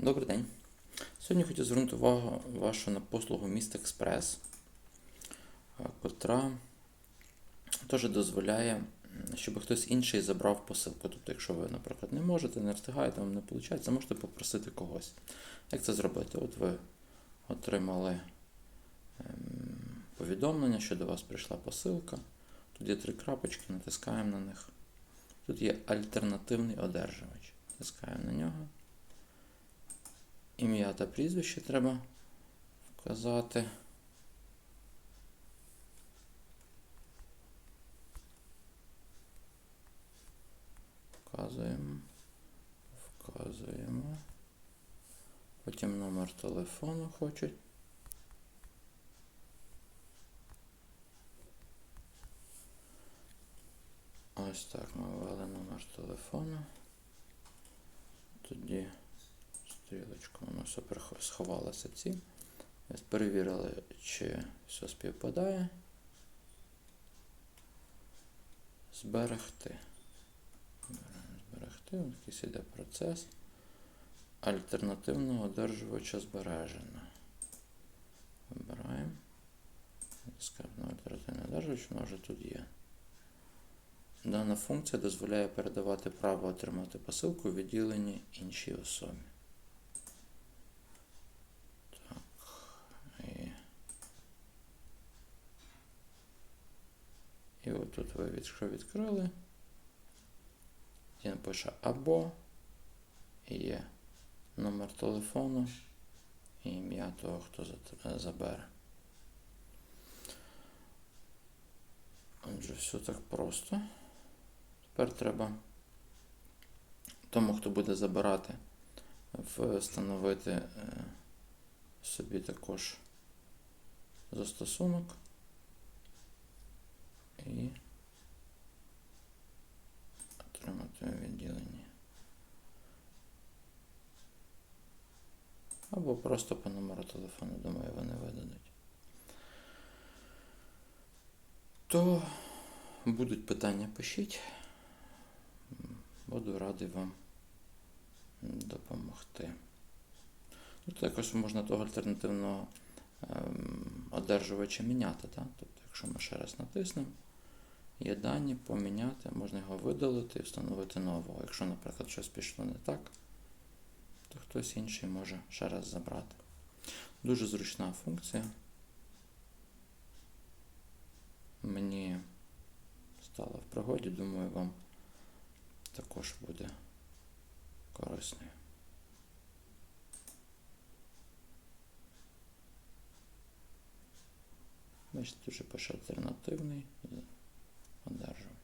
Добрий день. Сьогодні хотів звернути увагу вашу на послугу Міст Експрес, е, котра теж дозволяє, щоб хтось інший забрав посилку. Тобто, якщо ви, наприклад, не можете, не встигаєте, вам не виходить, можете попросити когось. Як це зробити? От ви отримали ем, повідомлення, що до вас прийшла посилка. Тут є три крапочки, натискаємо на них. Тут є альтернативний одержувач. Натискаємо на нього. Ім'я та прізвище треба вказати. Вказуємо. Вказуємо. Потім номер телефону хочуть. Ось так ми ввели номер телефону. Тоді прихо- сховалося ці. Перевірили, чи все співпадає. Зберегти. Зберегти. Ось Якийсь іде процес. Альтернативного одержувача збережено. Вибираємо. На альтернативний одержувач, воно вже тут є. Дана функція дозволяє передавати право отримати посилку у відділенні іншій особі. І от тут ви від- що відкрили. Він пише або і є номер телефону і ім'я того, хто забере. Отже, все так просто. Тепер треба тому, хто буде забирати, встановити е, собі також застосунок і отримати у відділенні. Або просто по номеру телефону, думаю, вони видадуть. То будуть питання, пишіть. Буду радий вам допомогти. Ну, також можна того альтернативного ем, одержувача міняти. Так? Тобто, якщо ми ще раз натиснемо, є дані, поміняти, можна його видалити і встановити нового. Якщо, наприклад, щось пішло не так, то хтось інший може ще раз забрати. Дуже зручна функція. Мені стала в пригоді, думаю, вам також буде корисною. Бачите, дуже пише альтернативний одержувач.